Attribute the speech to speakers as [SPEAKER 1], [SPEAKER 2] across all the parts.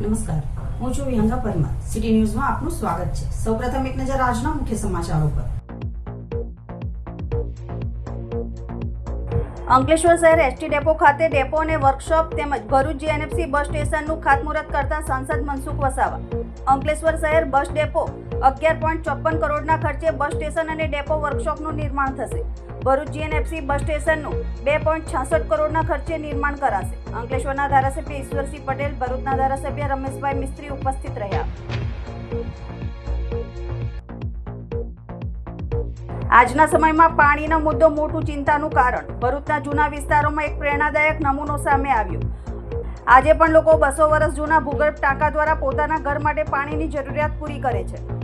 [SPEAKER 1] નમસ્કાર. હું છું વિહંગા પરમાર. સિટી ન્યૂઝમાં આપનું સ્વાગત છે. સૌપ્રથમ એક નજર આજના મુખ્ય સમાચારો પર. અંકલેશ્વર શહેર એસટી ડેપો ખાતે ડેપો અને વર્કશોપ તેમજ ભરૂચ જીએનએફસી બસ સ્ટેશનનું ખાતમુહૂર્ત કરતા સાંસદ મનસુખ વસાવા. અંકલેશ્વર શહેર બસ ડેપો અગિયાર પોઈન્ટ ચોપન કરોડના ખર્ચે બસ સ્ટેશન અને ડેપો વર્કશોપનું નિર્માણ થશે. ભરૂચ જીએનએફસી બસ સ્ટેશનનું બે પોઈન્ટ છાસઠ કરોડના ખર્ચે નિર્માણ કરાશે. અંકલેશ્વરના ધારાસભ્ય ઈશ્વરસિંહ પટેલ, ભરૂચના ધારાસભ્ય રમેશભાઈ મિસ્ત્રી ઉપસ્થિત રહ્યા. આજના સમયમાં પાણીનો મુદ્દો મોટું ચિંતાનું કારણ. ભરૂચના જૂના વિસ્તારોમાં એક પ્રેરણાદાયક નમૂનો સામે આવ્યો. આજે પણ લોકો બસો વર્ષ જૂના ભૂગર્ભ ટાંકા દ્વારા પોતાના ઘર માટે પાણીની જરૂરિયાત પૂરી કરે છે.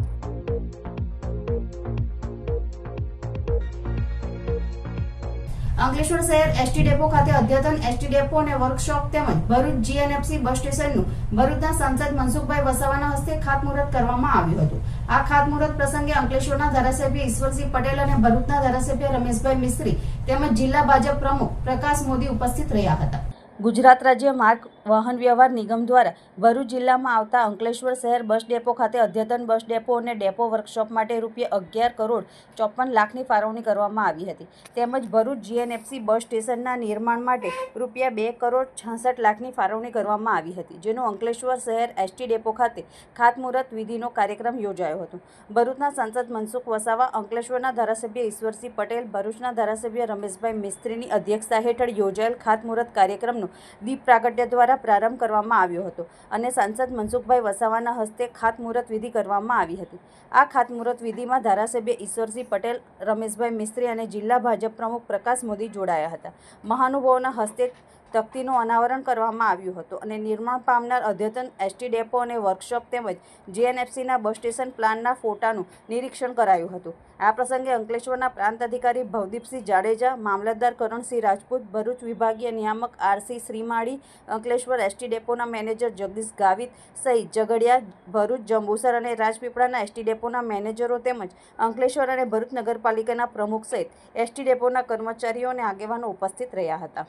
[SPEAKER 1] અંકલેશ્વર શહેર એસટી ડેપો ખાતે અદ્યતન એસટી ડેપો અને વર્કશોપ તેમજ ભરૂચ જીએનએફસી બસ સ્ટેશનનું ભરૂચના સાંસદ મનસુખભાઈ વસાવાના હસ્તે ખાતમુહૂર્ત કરવામાં આવ્યું હતું. આ ખાતમુહૂર્ત પ્રસંગે અંકલેશ્વરના ધારાસભ્ય ઈશ્વરસિંહ પટેલ અને ભરૂચના ધારાસભ્ય રમેશભાઈ મિસ્ત્રી તેમજ જિલ્લા ભાજપ પ્રમુખ પ્રકાશ મોદી ઉપસ્થિત રહ્યા હતા. ગુજરાત રાજ્ય માર્ગ વાહન વ્યવહાર નિગમ દ્વારા ભરૂચ જિલ્લામાં આવતા અંકલેશ્વર શહેર બસ ડેપો ખાતે અદ્યતન બસ ડેપો અને ડેપો વર્કશોપ માટે રૂપિયા અગિયાર કરોડ ચોપન લાખની ફાળવણી કરવામાં આવી હતી. તેમજ ભરૂચ જીએનએફસી બસ સ્ટેશનના નિર્માણ માટે રૂપિયા બે કરોડ છાસઠ લાખની ફાળવણી કરવામાં આવી હતી, જેનું અંકલેશ્વર શહેર એસટી ડેપો ખાતે ખાતમુહૂર્ત વિધિનો કાર્યક્રમ યોજાયો હતો. ભરૂચના સાંસદ મનસુખ વસાવા, અંકલેશ્વરના ધારાસભ્ય ઈશ્વરસિંહ પટેલ, ભરૂચના ધારાસભ્ય રમેશભાઈ મિસ્ત્રીની અધ્યક્ષતા હેઠળ યોજાયેલ ખાતમુહૂર્ત કાર્યક્રમનું દીપ પ્રાગટ્ય દ્વારા પ્રારંભ કરવામાં આવ્યો હતો અને સાંસદ મનસુખભાઈ વસાવાના હસ્તે ખાતમુહૂર્ત વિધિ કરવામાં આવી હતી. આ ખાતમુહૂર્ત વિધિમાં ધારાસભ્ય ઈશ્વરસિંહ પટેલ, રમેશભાઈ મિસ્ત્રી અને જિલ્લા ભાજપ પ્રમુખ પ્રકાશ મોદી જોડાયા હતા. મહાનુભાવોના હસ્તે તકતીનું અનાવરણ કરવામાં આવ્યું હતું અને નિર્માણ પામનાર અદ્યતન એસટી ડેપો અને વર્કશોપ તેમજ જીએનએફસીના બસ સ્ટેશન પ્લાનના ફોટાનું નિરીક્ષણ કરાયું હતું. આ પ્રસંગે અંકલેશ્વરના પ્રાંત અધિકારી ભવદીપસિંહ જાડેજા, મામલતદાર કરણસિંહ રાજપૂત, ભરૂચ વિભાગીય નિયામક આરસી શ્રીમાળી, અંકલેશ્વર એસટી ડેપોના મેનેજર જગદીશ ગાવિત સહિત ઝઘડિયા, ભરૂચ, જંબુસર અને રાજપીપળાના એસટી ડેપોના મેનેજરો તેમજ અંકલેશ્વર અને ભરૂચ નગરપાલિકાના પ્રમુખ સહિત એસટી ડેપોના કર્મચારીઓ અને આગેવાનો ઉપસ્થિત રહ્યા હતા.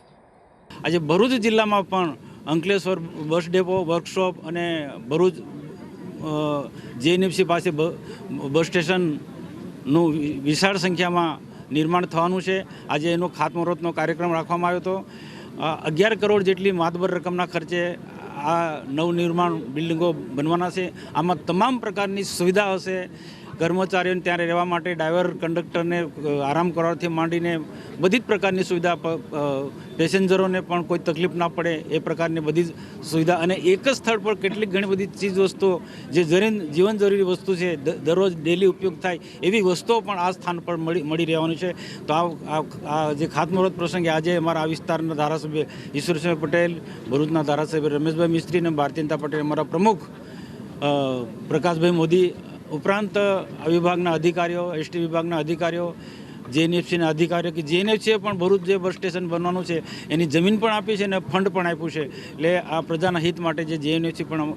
[SPEAKER 2] આજે ભરૂચ જિલ્લામાં પણ અંકલેશ્વર બસ ડેપો વર્કશોપ અને ભરૂચ જેએનએફસી પાસે બસ સ્ટેશનનું વિશાળ સંખ્યામાં નિર્માણ થવાનું છે. આજે એનો ખાતમુહૂર્તનો કાર્યક્રમ રાખવામાં આવ્યો હતો. અગિયાર કરોડ જેટલી માતબર રકમના ખર્ચે આ નવનિર્માણ બિલ્ડિંગો બનવાના છે. આમાં તમામ પ્રકારની સુવિધા હશે. કર્મચારીઓને ત્યાં રહેવા માટે ડ્રાઈવર, કંડક્ટરને આરામ કરવાથી માંડીને બધી જ પ્રકારની સુવિધા પેસેન્જરોને પણ કોઈ તકલીફ ના પડે એ પ્રકારની બધી જ સુવિધા અને એક જ સ્થળ પર કેટલીક ઘણી બધી ચીજ વસ્તુઓ જે જરીન જીવન જરૂરી વસ્તુ છે દરરોજ ડેલી ઉપયોગ થાય એવી વસ્તુઓ પણ આ સ્થાન પર મળી મળી રહેવાનું છે. તો આ જે ખાતમુહૂર્ત પ્રસંગે આજે અમારા આ વિસ્તારના ધારાસભ્ય ઈશ્વરસિંહ પટેલ, ભરૂચના ધારાસભ્ય રમેશભાઈ મિસ્ત્રી અને ભારતીય જનતા પટેલ અમારા પ્રમુખ પ્રકાશભાઈ મોદી ઉપરાંત વિભાગના અધિકારીઓ એસટી વિભાગના અધિકારીઓ જેએનએફસીના અધિકારીઓ કે જેએનએફસીએ પણ ભરૂચ જે બસ સ્ટેશન બનવાનું છે, એની જમીન પણ આપી છે અને ફંડ પણ આપ્યું છે. એટલે આ પ્રજાના હિત માટે જે જેએનએફસી પણ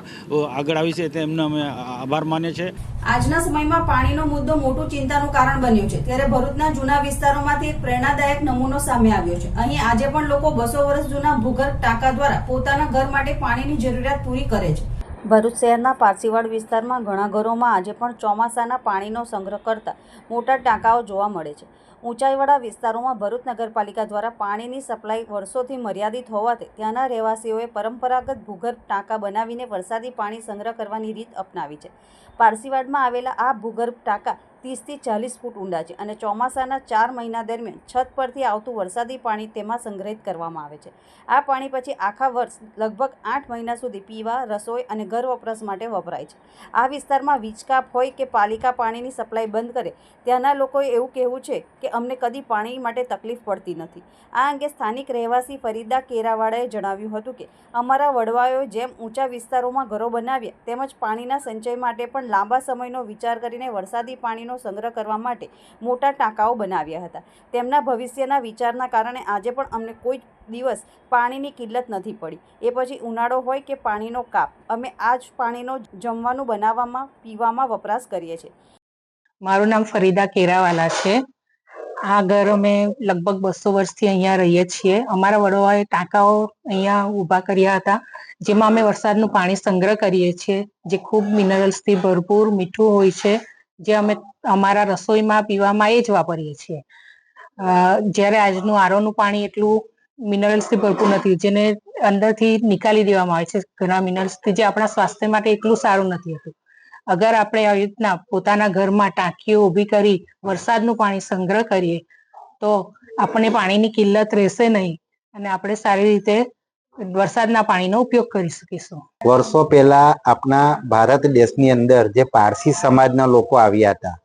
[SPEAKER 2] આગળ આવી છે તેમને અમે આભાર માનીએ છીએ.
[SPEAKER 1] આજના સમયમાં પાણીનો મુદ્દો મોટું ચિંતાનું કારણ બન્યું છે. ત્યારે ભરૂચના જૂના વિસ્તારોમાંથી એક પ્રેરણાદાયક નમૂનો સામે આવ્યો છે. અહીં આજે પણ લોકો બસો વર્ષ જૂના ભૂગર્ભ ટાંકા દ્વારા પોતાના ઘર માટે પાણીની જરૂરિયાત પૂરી કરે છે. ભરૂચ શહેરના પારસીવાડ વિસ્તારમાં ઘણા ઘરોમાં આજે પણ ચોમાસાના પાણીનો સંગ્રહ કરતા મોટા ટાંકાઓ જોવા મળે છે. ઊંચાઈવાળા વિસ્તારોમાં ભરૂચ નગરપાલિકા દ્વારા પાણીની સપ્લાય વર્ષોથી મર્યાદિત હોવાથી ત્યાંના રહેવાસીઓએ પરંપરાગત ભૂગર્ભ ટાંકા બનાવીને વરસાદી પાણી સંગ્રહ કરવાની રીત અપનાવી છે. પારસીવાડમાં આવેલા આ ભૂગર્ભ ટાંકા ત્રીસથી ચાલીસ ફૂટ ઊંડા છે અને ચોમાસાના ચાર મહિના દરમિયાન છત પરથી આવતું વરસાદી પાણી તેમાં સંગ્રહિત કરવામાં આવે છે. આ પાણી પછી આખા વર્ષ લગભગ આઠ મહિના સુધી પીવા, રસોઈ અને ઘર વપરાશ માટે વપરાય છે. આ વિસ્તારમાં વીજકાપ હોય કે પાલિકા પાણીની સપ્લાય બંધ કરે, ત્યાંના લોકોએ એવું કહેવું છે કે અમને કદી પાણી માટે તકલીફ પડતી નથી. આ અંગે સ્થાનિક રહેવાસી ફરીદા કેરાવાડાએ જણાવ્યું હતું કે, અમારા વડવાઓએ જેમ ઊંચા વિસ્તારોમાં ઘરો બનાવ્યા, તેમજ પાણીના સંચય માટે પણ લાંબા સમયનો વિચાર કરીને વરસાદી પાણીનો સંગ્રહ કરવા માટે મોટા ટાંકાઓ બનાવ્યા હતા. તેમના ભવિષ્યના વિચારના કારણે આજે પણ અમને કોઈ દિવસ પાણીની કિલ્લત નથી પડી. એ પછી ઉનાળો હોય કે પાણીનો કાપ, અમે આ જ પાણીનો જમવાનું બનાવવામાં, પીવામાં વપરાશ કરીએ છીએ.
[SPEAKER 3] મારું નામ ફરીદા કેરાવાલા છે. આ ઘર અમે લગભગ બસો વર્ષથી અહીંયા રહીએ છીએ. અમારા વડવાએ ટાંકાઓ અહીંયા ઊભા કર્યા હતા, જેમાં અમે વરસાદનું પાણી સંગ્રહ કરીએ છીએ, જે ખૂબ મિનરલ્સથી ભરપૂર મીઠું હોય છે. જે અમે અમારા રસોઈમાં પીવામાં એ જ વાપરીએ છીએ. જ્યારે આજનું આરોનું પાણી એટલું મિનરલ્સથી ભરપૂર નથી, જેને અંદરથી નિકાલી દેવામાં આવે છે ઘણા મિનરલ્સથી, જે આપણા સ્વાસ્થ્ય માટે એટલું સારું નથી હોતું. અગર આપણે આવી રીતના પોતાના ઘરમાં ટાંકીઓ ઊભી કરી વરસાદનું પાણી સંગ્રહ કરીએ, તો આપણને પાણીની કિલ્લત રહેશે નહીં અને આપણે સારી રીતે વરસાદના પાણીનો ઉપયોગ કરી શકીશું.
[SPEAKER 4] વર્ષો પહેલા આપણા ભારત દેશની અંદર જે પારસી સમાજના લોકો આવ્યા હતા,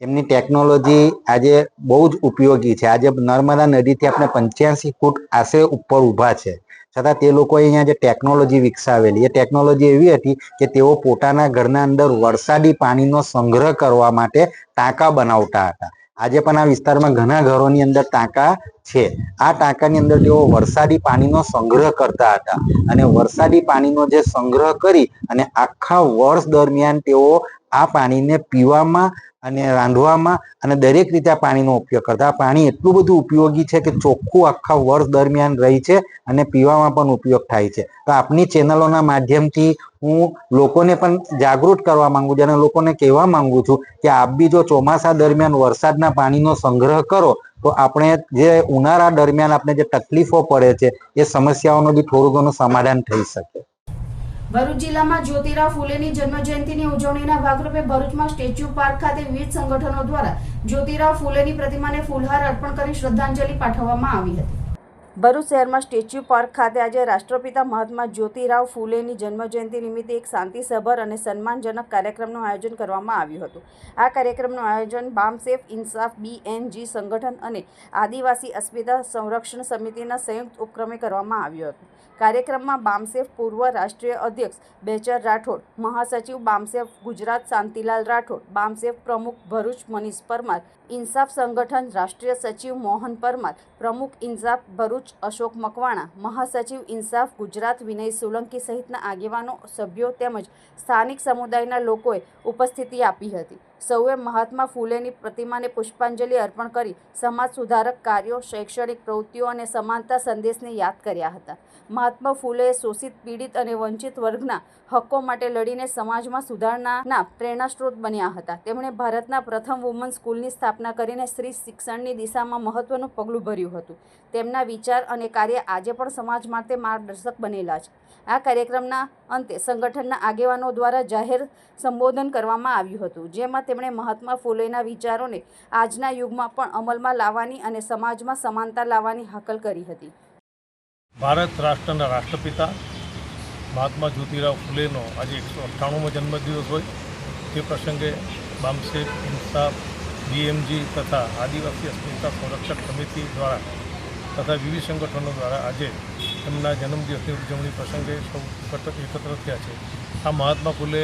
[SPEAKER 4] એમની ટેકનોલોજી આજે બહુ જ ઉપયોગી છે. આજે નર્મદા નદીથી આપણે પંચ્યાસી ફૂટ આશરે ઉપર ઊભા છે. છતાં તે લોકોએ અહીંયા જે ટેકનોલોજી વિકસાવેલી, એ ટેકનોલોજી એવી હતી કે તેઓ પોતાના ઘરના અંદર વરસાદી પાણીનો સંગ્રહ કરવા માટે ટાંકા બનાવતા હતા. આજે પણ આ વિસ્તારમાં ઘણા ઘરોની અંદર ટાંકા છે. આ ટાંકાની અંદર તેઓ વરસાદી પાણીનો સંગ્રહ કરતા હતા અને વરસાદી પાણીનો જે સંગ્રહ કરી અને આખા વર્ષ દરમિયાન તેઓ આ પાણીને પીવામાં અને રાંધવામાં અને દરેક રીતે આ પાણીનો ઉપયોગ કરતા. પાણી એટલું બધું ઉપયોગી છે કે ચોખ્ખું આખા વર્ષ દરમિયાન રહી છે અને પીવામાં પણ ઉપયોગ થાય છે. તો આપની ચેનલોના માધ્યમથી હું લોકોને પણ જાગૃત કરવા માંગુ છું અને લોકોને કહેવા માંગુ છું કે આપ બી જો ચોમાસા દરમિયાન વરસાદના પાણીનો સંગ્રહ કરો, તો આપણે જે ઉનાળા દરમિયાન આપણે જે તકલીફો પડે છે, એ સમસ્યાઓનો બી થોડું ઘણું સમાધાન થઈ શકે.
[SPEAKER 1] ભરૂચ જિલ્લામાં જ્યોતિરાવ ફૂલેની જન્મજયંતિની ઉજવણીના ભાગરૂપે ભરૂચમાં સ્ટેચ્યુ પાર્ક ખાતે વિવિધ સંગઠનો દ્વારા જ્યોતિરાવ ફૂલેની પ્રતિમાને ફૂલહાર અર્પણ કરી શ્રદ્ધાંજલિ પાઠવવામાં આવી હતી. ભરૂચ શહેરમાં સ્ટેચ્યુ પાર્ક ખાતે આજે રાષ્ટ્રપિતા મહાત્મા જ્યોતિરાવ ફૂલેની જન્મજયંતિ નિમિત્તે એક શાંતિસભર અને સન્માનજનક કાર્યક્રમનું આયોજન કરવામાં આવ્યું હતું. આ કાર્યક્રમનું આયોજન બામસેફ ઇન્સાફ બીએનજી સંગઠન અને આદિવાસી અસ્મિતા સંરક્ષણ સમિતિના સંયુક્ત ઉપક્રમે કરવામાં આવ્યું હતું. કાર્યક્રમમાં બામસેફ પૂર્વ રાષ્ટ્રીય અધ્યક્ષ બેચર રાઠોડ, મહાસચિવ બામસેફ ગુજરાત શાંતિલાલ રાઠોડ બામસેફ પ્રમુખ ભરૂચ મનીષ પરમાર, ઇન્સાફ સંગઠન રાષ્ટ્રીય સચિવ મોહન પરમાર, પ્રમુખ ઇન્સાફ ભરૂચ અશોક મકવાણા, મહાસચિવ ઇન્સાફ ગુજરાત, વિનય સોલંકી સહિતના આગેવાનો, સભ્યો તેમજ સ્થાનિક સમુદાયના લોકોએ ઉપસ્થિતિ આપી હતી. સૌએ મહાત્મા ફૂલેની પ્રતિમાને પુષ્પાંજલિ અર્પણ કરી સમાજ સુધારક કાર્યો, શૈક્ષણિક પ્રવૃત્તિઓ અને સમાનતા સંદેશને યાદ કર્યા હતા. મહાત્મા ફૂલેએ શોષિત, પીડિત અને વંચિત વર્ગના હક્કો માટે લડીને સમાજમાં સુધારણાના પ્રેરણાસ્ત્રોત બન્યા હતા. તેમણે ભારતના પ્રથમ વુમન સ્કૂલની સ્થાપના કરીને સ્ત્રી શિક્ષણની દિશામાં મહત્વનું પગલું ભર્યું હતું. તેમના વિચાર અને કાર્ય આજે પણ સમાજ માટે માર્ગદર્શક બનેલા છે. આ કાર્યક્રમના અંતે સંગઠનના આગેવાનો દ્વારા જાહેર સંબોધન કરવામાં આવ્યું હતું, જેમાં તેમણે મહાત્મા ફૂલેના વિચારોને આજના યુગમાં પણ અમલમાં લાવવાની અને સમાજમાં સમાનતા લાવવાની હાકલ કરી હતી.
[SPEAKER 5] ભારત રાષ્ટ્રના રાષ્ટ્રપિતા મહાત્મા જ્યોતિરાવ ફૂલેનો આજે એકસો અઠ્ઠાણુંમો જન્મદિવસ હોય. તે પ્રસંગે બામસેફ ઇન્સાફ, બીએમજી તથા આદિવાસી અસ્મિતા સંરક્ષક સમિતિ દ્વારા તથા વિવિધ સંગઠનો દ્વારા આજે એમના જન્મદિવસની ઉજવણી પ્રસંગે સૌ એકત્ર થયા છે. આ મહાત્મા ફૂલે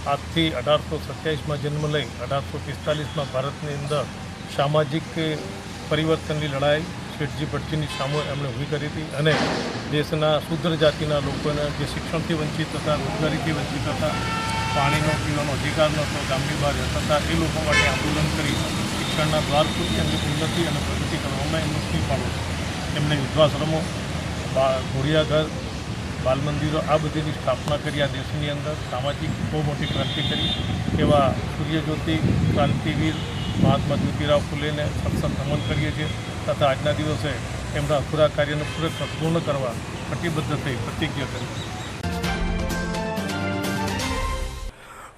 [SPEAKER 5] આજથી અઢારસો સત્યાવીસમાં જન્મ લઈ, અઢારસો પિસ્તાલીસમાં ભારતની અંદર સામાજિક પરિવર્તનની લડાઈ શેઠજી ભટ્ટજીની સામે એમણે ઊભી કરી હતી અને દેશના શુદ્ર જાતિના લોકોને જે શિક્ષણથી વંચિત હતા, રોજગારીથી વંચિત હતા, પાણીનો પીવાનો અધિકાર નહોતો, ગામની બહાર હતા, એ લોકો માટે આંદોલન કરી શિક્ષણના દ્વાર ખોલી એમની ઉન્નતિ અને પ્રગતિ કરવામાં એમનું સિંહ ફાળો એમને વિધવાશ્રમો ઘોડિયાઘર બાલ મંદિરો આ બધીની સ્થાપના કરી, આ દેશની અંદર સામાજિક બહુ મોટી ક્રાંતિ કરી. એવા સૂર્યજ્યોતિ, ક્રાંતિવીર મહાત્મા જ્યોતિરાવ ફૂલેને સતત નમન કરીએ છીએ તથા આજના દિવસે એમના અધૂરા કાર્યને પૂરેપૂર પૂર્ણ કરવા કટિબદ્ધ થઈ પ્રતિજ્ઞા કરી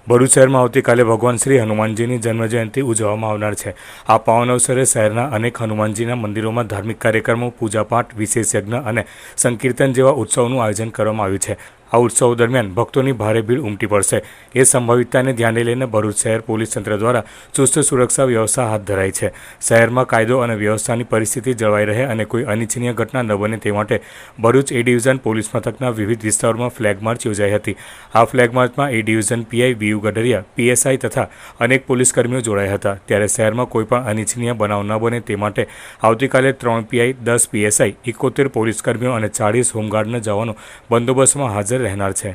[SPEAKER 6] ભરૂચ શહેરમાં આવતીકાલે ભગવાન શ્રી હનુમાનજીની જન્મજયંતિ ઉજવવામાં આવનાર છે. આ પાવન અવસરે શહેરના અનેક હનુમાનજીના મંદિરોમાં ધાર્મિક કાર્યક્રમો, પૂજાપાઠ, વિશેષ યજ્ઞ અને સંકીર્તન જેવા ઉત્સવનું આયોજન કરવામાં આવ્યું છે. આ ઉત્સવ દરમિયાન ભક્તોની ભારે ભીડ ઉમટી પડશે. એ સંભવિતતાને ધ્યાને લઈને ભરૂચ શહેર પોલીસ તંત્ર દ્વારા ચુસ્ત સુરક્ષા વ્યવસ્થા હાથ ધરાઈ છે. શહેરમાં કાયદો અને વ્યવસ્થાની પરિસ્થિતિ જળવાઈ રહે અને કોઈ અનિચ્છનીય ઘટના ન બને તે માટે ભરૂચ એ ડિવિઝન પોલીસ મથકના વિવિધ વિસ્તારોમાં ફ્લેગ માર્ચ યોજાઈ હતી. આ ફ્લેગ માર્ચમાં A division PI BU Gadhariya, PSI તથા અનેક પોલીસ કર્મીઓ જોડાયા હતા. ત્યારે શહેરમાં કોઈપણ અનિચ્છનીય બનાવ ન બને તે માટે આવતીકાલે ત્રણ પીઆઈ, દસ પીએસઆઈ, એકોતેર પોલીસ કર્મીઓ અને ચાળીસ હોમગાર્ડના જવાનો બંદોબસ્તમાં હાજર રહેનાર છે.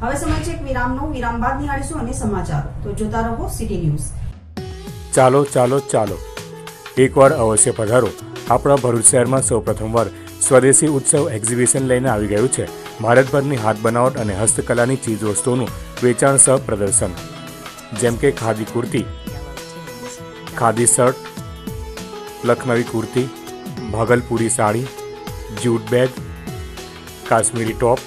[SPEAKER 1] હવે સમય છે એક વિરામનો. વિરામ બાદ નિહાળીશું અને સમાચાર. તો જોતા રહો સિટી ન્યૂઝ.
[SPEAKER 6] ચાલો ચાલો ચાલો. એકવાર અવશ્ય પધારો. આપણા ભરૂચ શહેરમાં સૌ પ્રથમવાર સ્વદેશી ઉત્સવ એક્ઝિબિશન લઈને આવી ગયું છે. ભારતભરની હાથ બનાવટ અને હસ્તકલાની ચીજવસ્તુઓનું વેચાણ સહ પ્રદર્શન. જેમ કે khadi kurti khadi shirt Lucknowi kurti Bhagalpuri sari jute bag Kashmiri top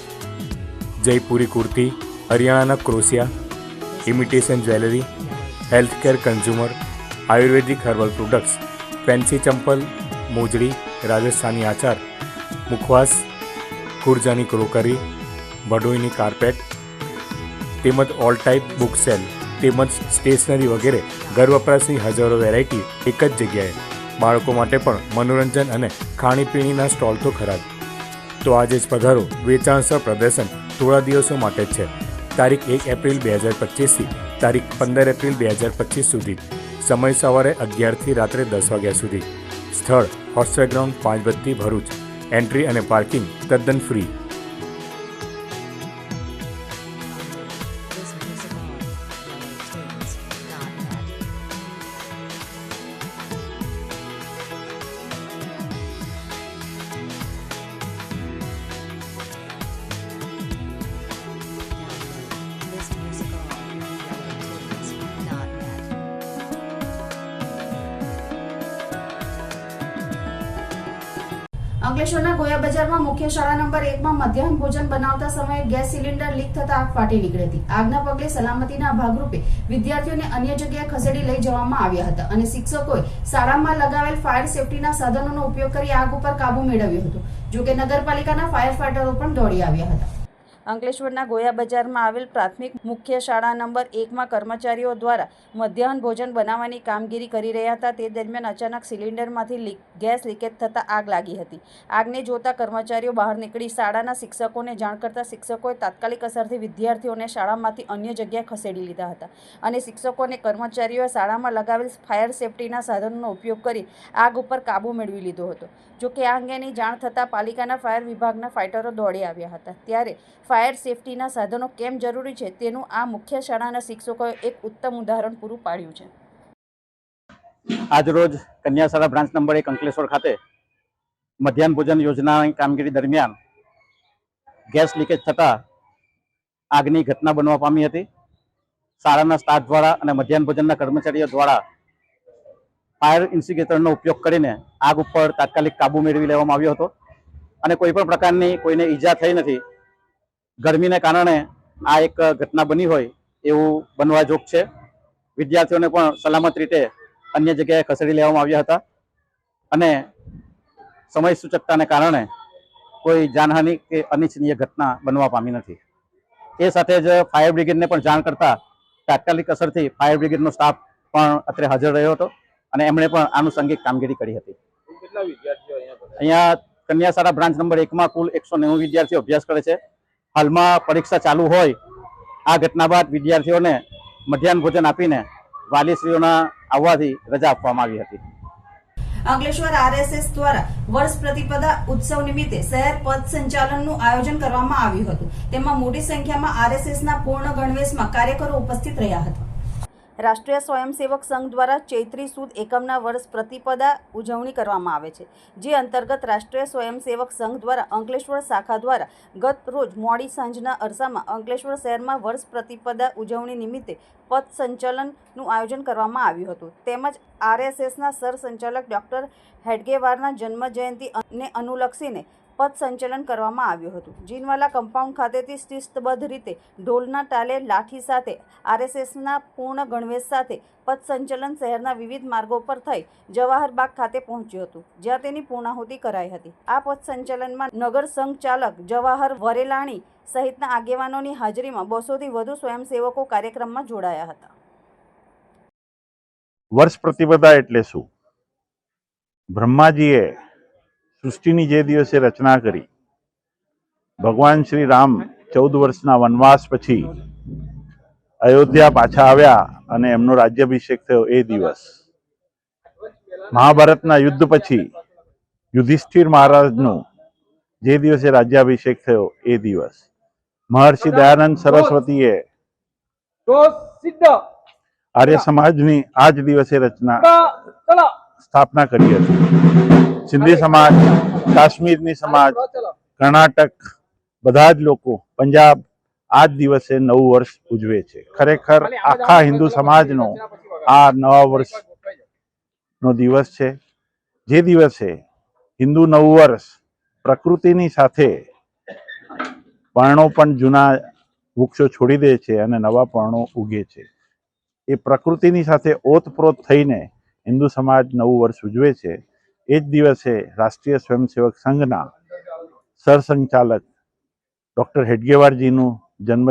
[SPEAKER 6] Jaipuri kurti, હરિયાણાના ક્રોસિયા imitation jewellery health care consumer ayurvedic herbal products fancy ચંપલ, મોજડી, રાજસ્થાની આચાર, મુખવાસ, ખુરજાની ક્રોકરી, ભડોઈની કાર્પેટ તેમજ ઓલ ટાઈપ બુક સેલ તેમજ સ્ટેશનરી વગેરે ઘર વપરાશની હજારો વેરાયટી એક જ જગ્યાએ. બાળકો માટે પણ મનોરંજન અને ખાણીપીણીના સ્ટોલ તો ખરા તો આજે જ પધારો વેચાણ સહ પ્રદર્શન થોડા દિવસો માટે છે. તારીખ એક એપ્રિલ બે હજાર પચીસથી તારીખ પંદર એપ્રિલ બે હજાર પચીસ સુધી. સમય સવારે અગિયારથી રાત્રે દસ વાગ્યા સુધી. સ્થળ hostel ground Panchbatti Bharuch. Entry અને પાર્કિંગ તદ્દન ફ્રી.
[SPEAKER 1] અંકલેશ્વરના ગોયા બજારમાં મુખ્ય શાળા નંબર એકમાં મધ્યાહન ભોજન બનાવતા સમયે ગેસ સિલિન્ડર લીક થતા આગ ફાટી નીકળી હતી. આગના પગલે સલામતીના ભાગરૂપે વિદ્યાર્થીઓને અન્ય જગ્યાએ ખસેડી લઈ જવામાં આવ્યા હતા અને શિક્ષકોએ શાળામાં લગાવેલ ફાયર સેફટીના સાધનોનો ઉપયોગ કરી આગ ઉપર કાબુ મેળવ્યો હતો, જોકે નગરપાલિકાના ફાયર ફાઈટરો પણ દોડી આવ્યા હતા. અંકલેશ્વરના ગોયા બજારમાં આવેલ પ્રાથમિક મુખ્ય શાળા નંબર એકમાં કર્મચારીઓ દ્વારા મધ્યાહન ભોજન બનાવવાની કામગીરી કરી રહ્યા હતા. તે દરમિયાન અચાનક સિલિન્ડરમાંથી લીક, ગેસ લીકેજ થતાં આગ લાગી હતી. આગને જોતા કર્મચારીઓ બહાર નીકળી શાળાના શિક્ષકોને જાણ કરતા શિક્ષકોએ તાત્કાલિક અસરથી વિદ્યાર્થીઓને શાળામાંથી અન્ય જગ્યાએ ખસેડી લીધા હતા અને શિક્ષકો અને કર્મચારીઓએ શાળામાં લગાવેલ ફાયર સેફટીના સાધનોનો ઉપયોગ કરી આગ ઉપર કાબૂ મેળવી લીધો હતો. જોકે આ અંગેની જાણ થતાં પાલિકાના ફાયર વિભાગના ફાઇટરો દોડી આવ્યા હતા. ત્યારે ફાયર સેફટીના સાધનો કેમ જરૂરી છે તેનું આ મુખ્ય શાળાના શિક્ષકોએ એક ઉત્તમ ઉદાહરણ પૂરું પાડ્યું છે.
[SPEAKER 7] આજરોજ કન્યાશાળા બ્રાન્ચ નંબર એક અંકલેશ્વર ખાતે મધ્યાહન ભોજન યોજનાની કામગીરી દરમિયાન ગેસ લીકેજ થતાં આગની ઘટના બનવા પામી હતી. શાળાના સ્ટાફ દ્વારા અને મધ્યાહન ભોજનના કર્મચારીઓ દ્વારા ફાયર ઇન્સિગેટરનો ઉપયોગ કરીને આગ ઉપર તાત્કાલિક કાબુ મેળવી લેવામાં આવ્યો હતો. અને કોઈ પણ પ્રકારની કોઈને ઈજા થઈ નથી ગરમીને કારણે આ એક ઘટના બની હોય એવું બનવા જોગ છે. વિદ્યાર્થીઓને પણ સલામત રીતે અન્ય જગ્યાએ ખસેડી લેવામાં આવ્યા હતા અને સમય સૂચકતાને કારણે કોઈ જાનહાનિ કે અનિચ્છનીય ઘટના બનવા પામી નથી. એ સાથે જ ફાયર બ્રિગેડને પણ જાણ કરતા તાત્કાલિક અસરથી ફાયર બ્રિગેડનો સ્ટાફ પણ અત્રે હાજર રહ્યો હતો અને એમણે પણ આનુષંગિક કામગીરી કરી હતી. અહીંયા કન્યાશાળા બ્રાન્ચ નંબર એકમાં કુલ એકસો નેવું વિદ્યાર્થીઓ અભ્યાસ કરે છે. હાલમાં પરીક્ષા ચાલુ હોય, આ ઘટના બાદ વિદ્યાર્થીઓને મધ્યાહન ભોજન આપીને વાલીશ્રીઓના આવવાથી રજા આપવામાં આવી હતી.
[SPEAKER 1] અંકલેશ્વર આરએસએસ દ્વારા વર્ષ પ્રતિપદા ઉત્સવ નિમિત્તે શહેર પથ સંચાલનનું આયોજન કરવામાં આવ્યું હતું. તેમાં મોટી સંખ્યામાં આરએસએસના પૂર્ણ ગણવેશમાં કાર્યકરો ઉપસ્થિત રહ્યા હતા. રાષ્ટ્રીય સ્વયંસેવક સંઘ દ્વારા ચૈત્રી સુદ એકમના વર્ષ પ્રતિપદા ઉજવણી કરવામાં આવે છે, જે અંતર્ગત રાષ્ટ્રીય સ્વયંસેવક સંઘ દ્વારા અંકલેશ્વર શાખા દ્વારા ગત રોજ મોડી સાંજના અરસામાં અંકલેશ્વર શહેરમાં વર્ષ પ્રતિપદા ઉજવણી નિમિત્તે પથ સંચલનનું આયોજન કરવામાં આવ્યું હતું. તેમજ આરએસએસના સરસંચાલક ડૉક્ટર હેડગેવારના જન્મ જયંતિને અનુલક્ષીને પથ સંચલન કરવામાં આવ્યું હતું. જીનવાલા કમ્પાઉન્ડ ખાતેથી શિસ્તબદ્ધ રીતે ઢોલના તાલે લાઠી સાથે, આરએસએસના પૂર્ણ ગણવેશ સાથે પથ સંચલન શહેરના વિવિધ માર્ગો પર થઈ જવાહર બાગ ખાતે પહોંચ્યું હતું, જ્યાં તેની પૂર્ણાહુતિ કરાઈ હતી. આ પથ સંચલનમાં નગર સંઘ ચાલક જવાહર વરેલાણી સહિતના આગેવાનોની હાજરીમાં બસોથી વધુ સ્વયંસેવકો કાર્યક્રમમાં જોડાયા હતા.
[SPEAKER 8] વર્ષ પ્રતિપદા એટલે શું? બ્રહ્માજીએ સૃષ્ટિની જે દિવસે રચના કરી ભગવાન શ્રી રામ ચૌદ વર્ષના વનવાસ પછી અયોધ્યા પાછા આવ્યા અને એમનો રાજ્યાભિષેક થયો એ દિવસ. મહાભારતના યુદ્ધ પછી યુધિષ્ઠિર મહારાજનું જે દિવસે રાજ્યાભિષેક થયો એ દિવસ. મહર્ષિ દયાનંદ સરસ્વતીએ આર્ય સમાજની આ જ દિવસે રચના સ્થાપના કરી હતી. સિંધી સમાજ કાશ્મીરની સમાજ કર્ણાટક બધા જ લોકો પંજાબ આ જ દિવસે નવું વર્ષ ઉજવે છે. ખરેખર આખા હિન્દુ સમાજનો આ નવા વર્ષ નો દિવસ છે. જે દિવસે હિન્દુ નવું વર્ષ પ્રકૃતિની સાથે પર્ણો પણ જૂના વૃક્ષો છોડી દે છે અને નવા પર્ણો ઉગે છે. એ પ્રકૃતિની સાથે ઓતપ્રોત થઈને હિન્દુ સમાજ નવું વર્ષ ઉજવે છે. એ જ દિવસે રાષ્ટ્રીય સ્વયંસેવક સંઘના સરસંચાલક ડૉક્ટર હેડગેવારજીનું જન્મ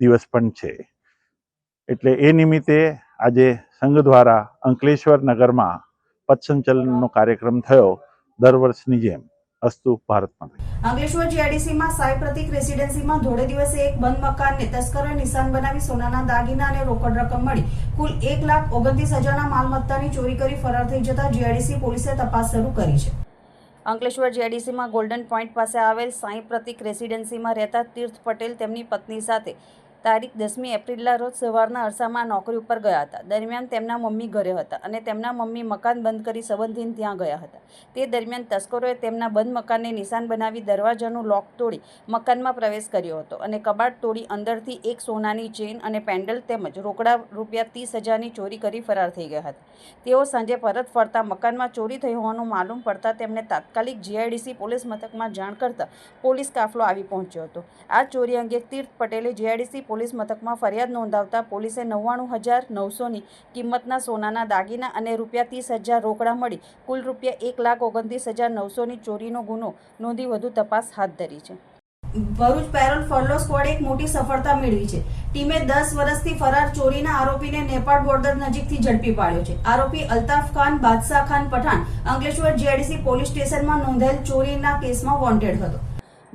[SPEAKER 8] દિવસ પણ છે. એટલે એ નિમિત્તે આજે સંઘ દ્વારા અંકલેશ્વર નગરમાં પથસંચલનનો કાર્યક્રમ થયો દર વર્ષની જેમ. અસ્તુ ભારત
[SPEAKER 1] અંકલેશ્વર જીઆઈડીસીમાં સાઈ પ્રતિક રેસિડેન્સીમાં ધોળે દિવસે એક બંધ મકાનને તસ્કરોએ નિશાન બનાવી સોનાના દાગીના અને રોકડ રકમ મળી. કુલ એક લાખ ઓગણત્રીસ હજારના માલમત્તાની ચોરી કરી ફરાર થઈ જતા જીઆઈડીસી પોલીસે તપાસ શરૂ કરી છે. અંકલેશ્વર જીઆઈડીસીમાં ગોલ્ડન પોઈન્ટ પાસે આવેલ સાંઈ પ્રતિક રેસિડેન્સીમાં રહેતા તીર્થ પટેલ તેમની પત્ની સાથે તારીખ દસમી એપ્રિલના રોજ સવારના અરસામાં નોકરી ઉપર ગયા હતા. દરમિયાન તેમના મમ્મી ઘરે હતા અને તેમના મમ્મી મકાન બંધ કરી સંબંધીને ત્યાં ગયા હતા. તે દરમિયાન તસ્કરોએ તેમના બંધ મકાનને નિશાન બનાવી દરવાજાનું લોક તોડી મકાનમાં પ્રવેશ કર્યો હતો અને કબાટ તોડી અંદરથી એક સોનાની ચેઇન અને પેન્ડલ તેમજ રોકડા રૂપિયા ત્રીસ હજારની ચોરી કરી ફરાર થઈ ગયા હતા. તેઓ સાંજે પરત ફરતા મકાનમાં ચોરી થઈ હોવાનું માલુમ પડતા તેમને તાત્કાલિક જીઆઈડીસી પોલીસ મથકમાં જાણ કરતા પોલીસ કાફલો આવી પહોંચ્યો હતો. આ ચોરી અંગે તીર્થ પટેલે જીઆઈડીસી પોલીસ મથકમાં ફરિયાદ નોંધાવતા પોલીસે નવ્વાણું હજાર નવસોની કિંમતના સોનાના દાગીના અને રૂપિયા ત્રીસ હજાર રોકડા મળી. કુલ રૂપિયા એક લાખ ઓગણત્રીસ હજાર નવસોની ચોરીનો ગુનો. નોંધી વધુ તપાસ હાથ ધરી છે. ભરૂચ પેરોલ ફરલો સ્ક્વોડે એક મોટી સફળતા મેળવી છે. ટીમે દસ વર્ષથી ફરાર ચોરીના આરોપીને નેપાળ બોર્ડર નજીકથી ઝડપી પાડ્યો છે. આરોપી અલ્તાફ ખાન, બાદશાહ ખાન પઠાણ અંકલેશ્વર જીઆઈડીસી પોલીસ સ્ટેશનમાં નોંધાયેલ ચોરીના કેસમાં વોન્ટેડ હતો.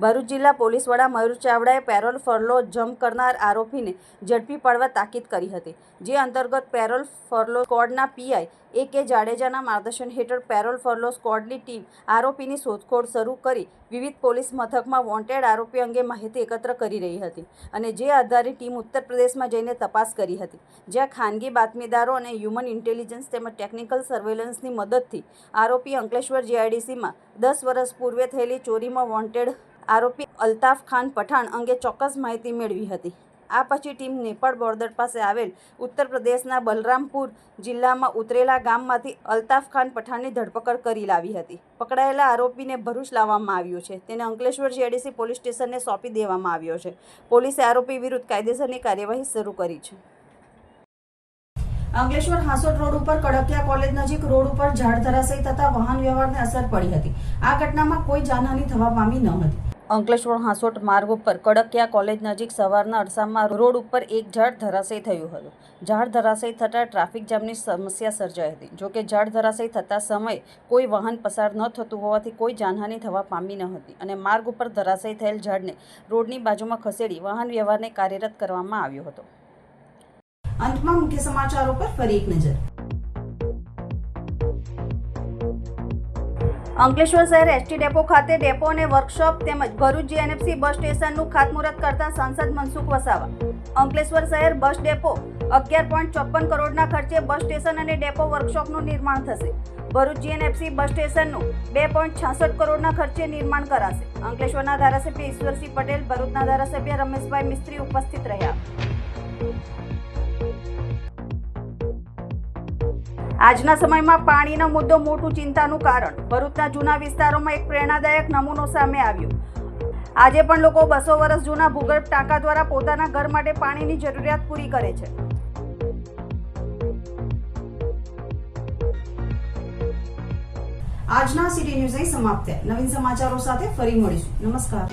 [SPEAKER 1] ભરૂચ જિલ્લા પોલીસ વડા મયુર ચાવડાએ પેરોલ ફરલો જમ્પ કરનાર આરોપીને ઝડપી પાડવા તાકીદ કરી હતી. જે અંતર્ગત પેરોલ ફરલો સ્કોડના પીઆઈ એ કે જાડેજાના માર્ગદર્શન હેઠળ પેરોલ ફરલો સ્કોડની ટીમ આરોપીની શોધખોળ શરૂ કરી વિવિધ પોલીસ મથકમાં વોન્ટેડ આરોપી અંગે માહિતી એકત્ર કરી રહી હતી અને જે આધારે ટીમ ઉત્તર પ્રદેશમાં જઈને તપાસ કરી હતી. જ્યાં ખાનગી બાતમીદારો અને હ્યુમન ઇન્ટેલિજન્સ તેમજ ટેકનિકલ સર્વેલન્સની મદદથી આરોપી અંકલેશ્વર જીઆઈડીસીમાં દસ વર્ષ પૂર્વે થયેલી ચોરીમાં વોન્ટેડ આરોપી અલ્તાફ ખાન પઠાણ અંગે ચોક્કસ માહિતી મેળવી હતી. આ પછી ટીમ નેપાળ બોર્ડર પાસે આવેલ ઉત્તર પ્રદેશના બલરામપુર જિલ્લામાં ઉતરેલા ગામમાંથી અલ્તાફ ખાન પઠાણની ધરપકડ કરી લાવી હતી. પકડાયેલા આરોપીને ભરૂચ લાવવામાં આવ્યો છે. તેને અંકલેશ્વર જીઆઈડીસી પોલીસ સ્ટેશનને સોંપી દેવામાં આવ્યો છે. પોલીસે આરોપી વિરુદ્ધ કાયદેસરની કાર્યવાહી શરૂ કરી છે. અંકલેશ્વર હાંસોટ રોડ ઉપર કડકિયા કોલેજ નજીક રોડ ઉપર ઝાડ ધરાશયી થતા વાહન વ્યવહારને અસર પડી હતી. આ ઘટનામાં કોઈ જાનહાની થવા પામી ન હતી. અંકલેશ્વર હાંસોટ માર્ગ ઉપર કડકિયા કોલેજ નજીક સવારના અરસામાં રોડ ઉપર એક ઝાડ ધરાશયી થયું હતું. ઝાડ ધરાશયી થતાં ટ્રાફિક જામની સમસ્યા સર્જાઈ હતી. જોકે ઝાડ ધરાશયી થતા સમયે કોઈ વાહન પસાર ન થતું હોવાથી કોઈ જાનહાની થવા પામી ન હતી અને માર્ગ ઉપર ધરાશયી થયેલ ઝાડને રોડની બાજુમાં ખસેડી વાહન વ્યવહારને કાર્યરત કરવામાં આવ્યો હતો. અંતમાં મુખ્ય સમાચારો પર ફરી એક નજર. અંકલેશ્વર શહેર એસટી ડેપો ખાતે ડેપો અને વર્કશોપ તેમજ ભરૂચ જીએનએફસી બસ સ્ટેશનનું ખાતમુહૂર્ત કરતા સાંસદ મનસુખ વસાવા. અંકલેશ્વર શહેર બસ ડેપો અગિયાર પોઈન્ટ ચોપન કરોડના ખર્ચે બસ સ્ટેશન અને ડેપો વર્કશોપનું નિર્માણ થશે. ભરૂચ જીએનએફસી બસ સ્ટેશનનું બે પોઈન્ટ છાસઠ કરોડના ખર્ચે નિર્માણ કરાશે. અંકલેશ્વરના ધારાસભ્ય ઈશ્વરસિંહ પટેલ, ભરૂચના ધારાસભ્ય રમેશભાઈ મિસ્ત્રી ઉપસ્થિત રહ્યા. આજના સમયમાં પાણીનો મુદ્દો મોટું ચિંતાનું કારણ. ભરૂચના જૂના વિસ્તારોમાં એક પ્રેરણાદાયક નમૂનો સામે આવ્યો. આજે પણ લોકો બસો વર્ષ જૂના ભૂગર્ભ ટાંકા દ્વારા પોતાના ઘર માટે પાણીની જરૂરિયાત પૂરી કરે છે. આજના સિટી ન્યૂઝ અહીં સમાપ્ત. નવીન સમાચારો સાથે ફરી મળીશું. નમસ્કાર.